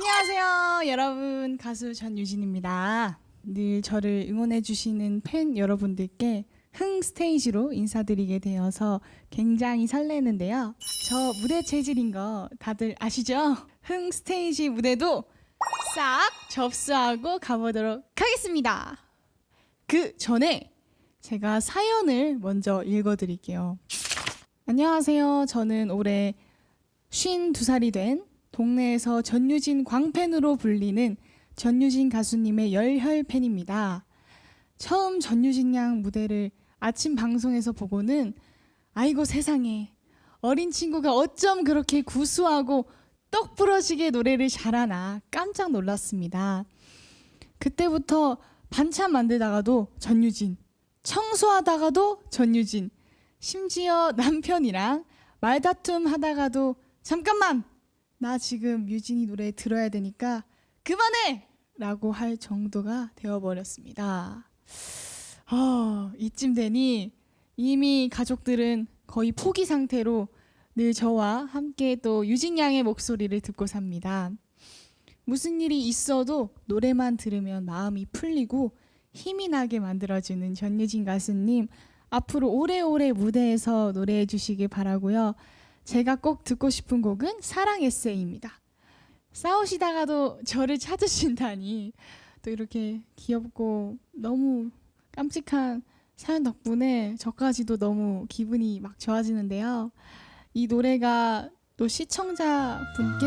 안녕하세요, 여러분. 가수 전유진입니다. 늘 저를 응원해주시는 팬 여러분들께 흥 스테이지로 인사드리게 되어서 굉장히 설레는데요. 저 무대 체질인 거 다들 아시죠? 흥 스테이지 무대도 싹 접수하고 가보도록 하겠습니다. 그 전에 제가 사연을 먼저 읽어드릴게요. 안녕하세요. 저는 올해 52살이 된 동네에서 전유진 광팬으로 불리는 전유진 가수님의 열혈 팬입니다. 처음 전유진 양 무대를 아침 방송에서 보고는 아이고 세상에 어린 친구가 어쩜 그렇게 구수하고 떡 부러지게 노래를 잘하나 깜짝 놀랐습니다. 그때부터 반찬 만들다가도 전유진, 청소하다가도 전유진, 심지어 남편이랑 말다툼 하다가도 잠깐만 나 지금 유진이 노래 들어야 되니까 그만해 라고 할 정도가 되어버렸습니다. 어, 이쯤 되니 이미 가족들은 거의 포기 상태로 늘 저와 함께 또 유진 양의 목소리를 듣고 삽니다. 무슨 일이 있어도 노래만 들으면 마음이 풀리고 힘이 나게 만들어주는 전유진 가수님 앞으로 오래오래 무대에서 노래해 주시길 바라고요. 제가 꼭 듣고 싶은 곡은 사랑 에세이입니다. 싸우시다가도 저를 찾으신다니 또 이렇게 귀엽고 너무 깜찍한 사연 덕분에 저까지도 너무 기분이 막 좋아지는데요. 이 노래가 또 시청자분께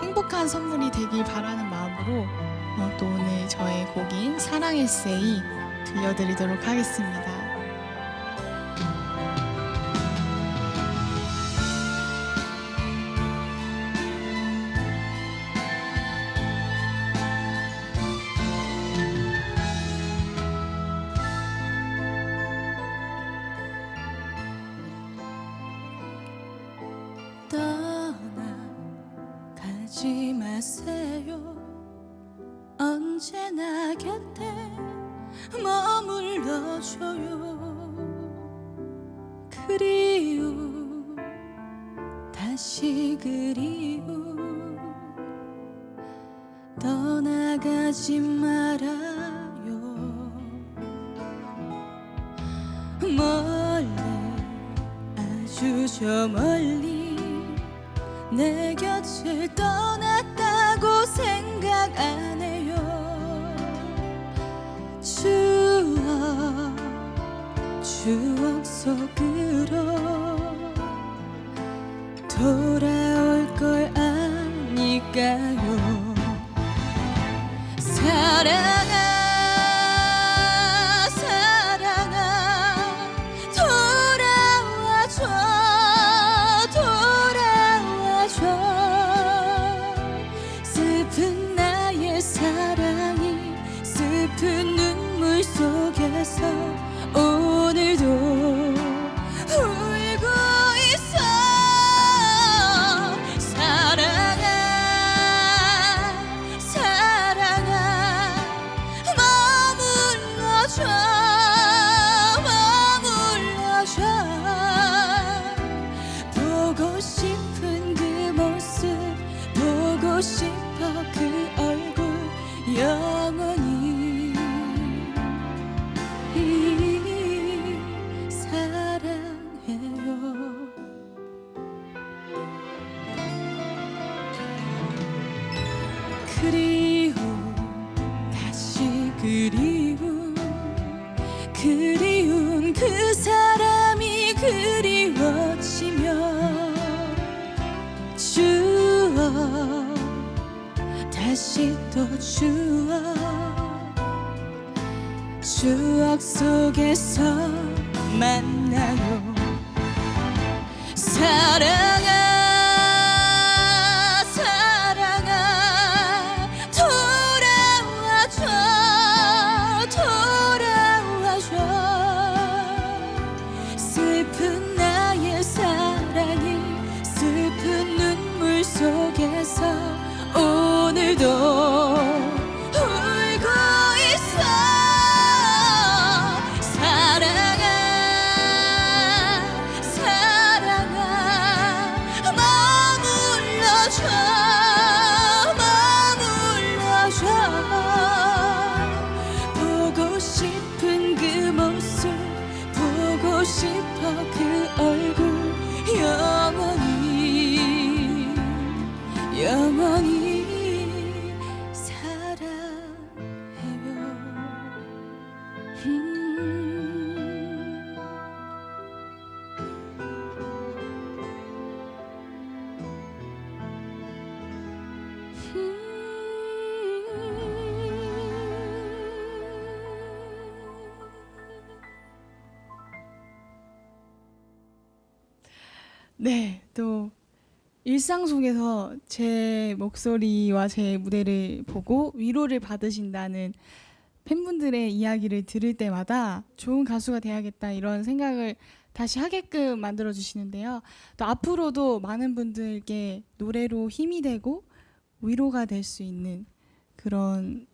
행복한 선물이 되길 바라는 마음으로 어, 또 오늘 저의 곡인 사랑 에세이 들려드리도록 하겠습니다. 떠나가지 마세요. 언제나 곁에 머물러줘요. 그리움 다시 그리움 떠나가지 말아요. 멀리 아주 저 멀리 내 곁을 떠났다고 생각 안 해요. 추억 추억 속으로 돌아 추억 추억 속에서 만나 네, 또 일상 속에서 제 목소리와 제 무대를 보고 위로를 받으신다는 팬분들의 이야기를 들을 때마다 좋은 가수가 돼야겠다 이런 생각을 다시 하게끔 만들어 주시는데요. 또 앞으로도 많은 분들께 노래로 힘이 되고 위로가 될 수 있는 그런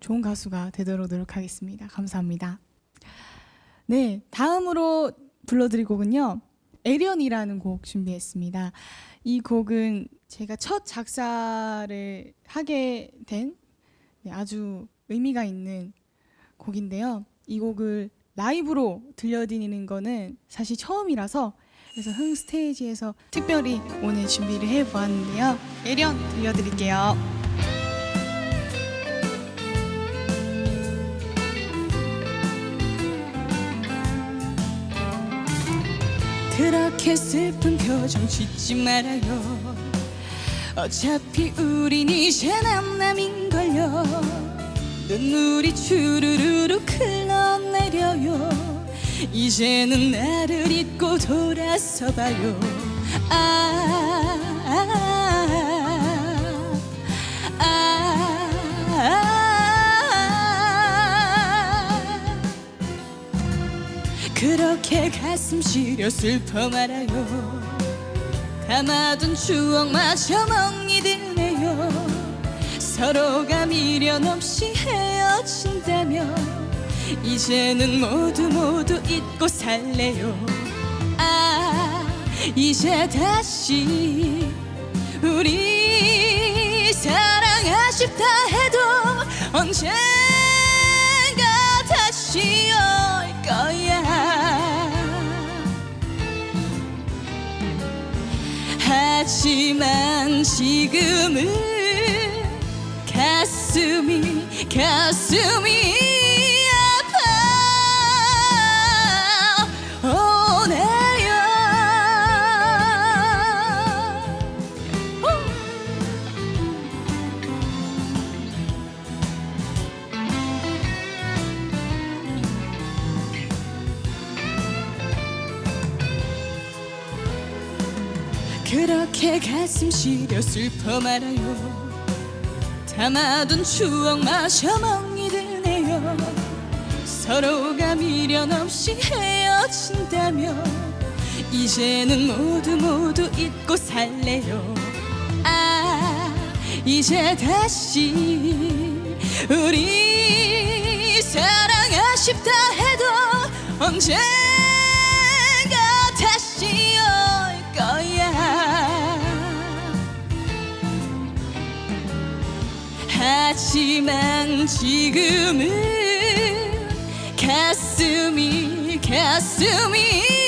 좋은 가수가 되도록 노력하겠습니다. 감사합니다. 네, 다음으로 불러드릴 곡은요. 에련이라는 곡 준비했습니다. 이 곡은 제가 첫 작사를 하게 된 네, 아주 의미가 있는 곡인데요. 이 곡을 라이브로 들려드리는 거는 사실 처음이라서 그래서 흥 스테이지에서 특별히 오늘 준비를 해보았는데요. 에련 들려드릴게요. 그렇게 슬픈 표정 짓지 말아요. 어차피 우린 이제 남남인걸요. 눈물이 주르르르 흘러내려요. 이제는 나를 잊고 돌아서 봐요. 아, 아, 그렇게 가슴 시려 슬퍼 말아요. 담아둔 추억 마저 멍이 드네요. 서로가 미련 없이 헤어진다면 이제는 모두 모두 잊고 살래요. 아 이제 다시 우리 사랑하싶다 해도 언젠가 다시 하지만 지금은 가슴이 가슴이 그렇게 가슴 시려 슬퍼 말아요. 담아둔 추억마저 멍이 드네요. 서로가 미련 없이 헤어진다면 이제는 모두 모두 잊고 살래요. 아 이제 다시 우리 사랑하싶다 해도 언젠가 다시 올 하지만 지금은 가슴이 가슴이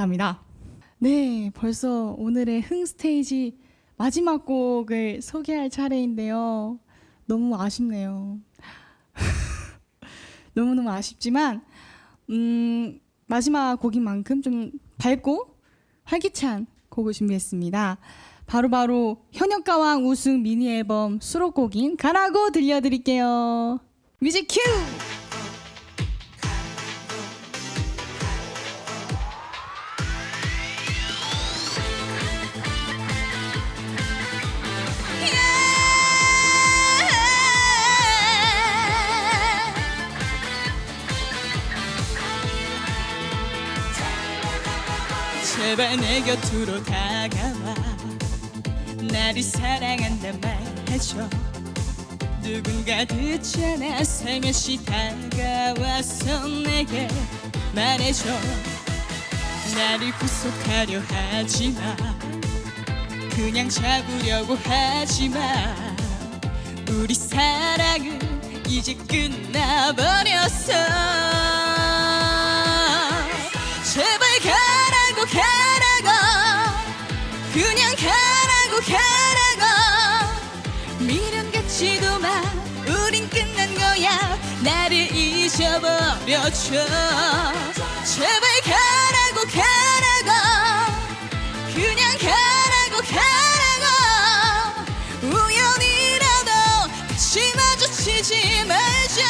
감사합니다. 네, 벌써 오늘의 흥 스테이지 마지막 곡을 소개할 차례인데요. 너무 아쉽네요. 너무너무 아쉽지만, 음, 마지막 곡인 만큼 좀 밝고 활기찬 곡을 준비했습니다. 바로바로 현역가왕 우승 미니 앨범 수록곡인 가라고 들려드릴게요. 뮤직 큐! 제발 내 곁으로 다가와. 나를 사랑한단 말 해줘. 누군가 듣지 않아 살며시 다가와서 내게 말해줘. 나를 구속하려 하지마. 그냥 잡으려고 하지마. 우리 사랑은 이제 끝나버렸어. 제발 잊어버려줘 제발 가라고 가라고. 그냥 가라고 가라고. 우연이라도 다시 마주치지 말자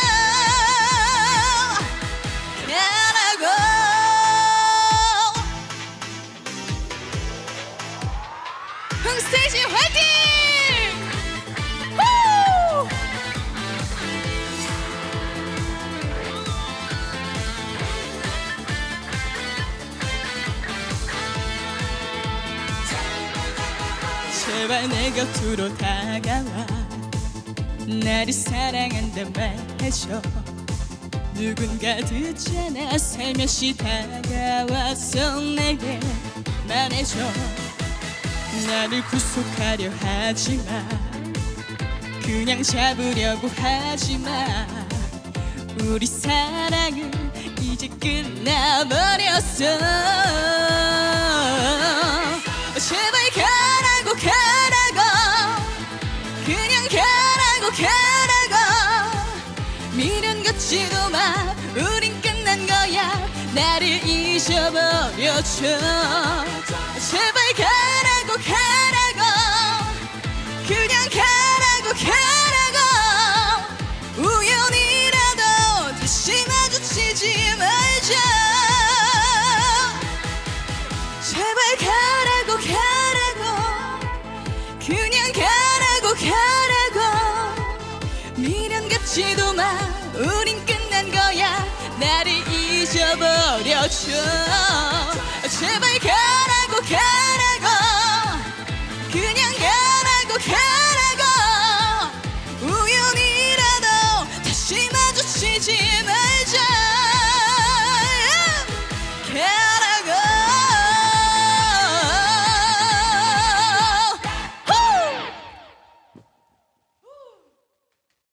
제발 내 곁으로 다가와. 나를 사랑한다 말해줘. 누군가 듣잖아 살며시 다가와서 내게 말해줘. 나를 구속하려 하지마. 그냥 잡으려고 하지마. 우리 사랑은 이제 끝나버렸어 잊어버려줘 제발 가라고 가라고. 그냥 가라고 가라고 잊어버